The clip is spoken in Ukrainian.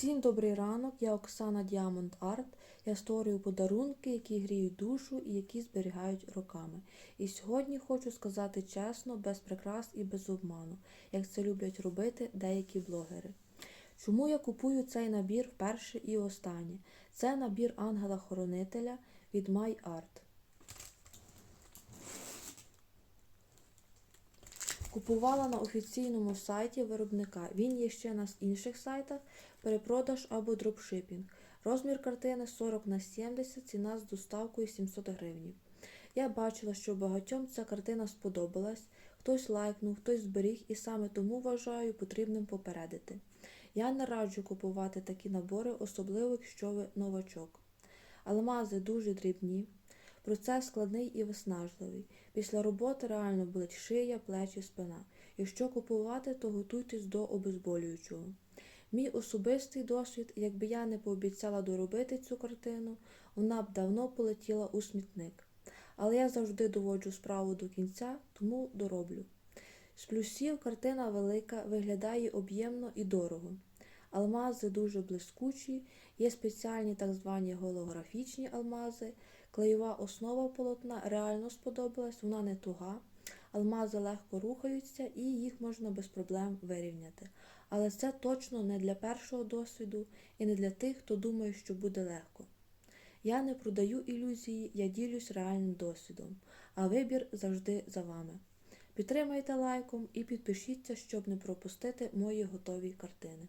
Всім добрий ранок, я Оксана Діамонт Арт. Я створюю подарунки, які гріють душу і які зберігають роками. І сьогодні хочу сказати чесно, без прикрас і без обману, як це люблять робити деякі блогери. Чому я купую цей набір вперше і останнє? Це набір ангела-хоронителя від MyArt. Купувала на офіційному сайті виробника. Він є ще на інших сайтах, перепродаж або дропшипінг. Розмір картини 40 на 70, ціна з доставкою 700 гривень. Я бачила, що багатьом ця картина сподобалась, хтось лайкнув, хтось зберіг і саме тому вважаю потрібним попередити. Я не раджу купувати такі набори, особливо якщо ви новачок. Алмази дуже дрібні. Процес складний і виснажливий. Після роботи реально болить шия, плечі, спина. Якщо купувати, то готуйтесь до обезболюючого. Мій особистий досвід, якби я не пообіцяла доробити цю картину, вона б давно полетіла у смітник. Але я завжди доводжу справу до кінця, тому дороблю. З плюсів картина велика, виглядає об'ємно і дорого. Алмази дуже блискучі, є спеціальні так звані голографічні алмази. Клеєва основа полотна реально сподобалась, вона не туга. Алмази легко рухаються і їх можна без проблем вирівняти. Але це точно не для першого досвіду і не для тих, хто думає, що буде легко. Я не продаю ілюзії, я ділюсь реальним досвідом, а вибір завжди за вами. Підтримайте лайком і підпишіться, щоб не пропустити мої готові картини.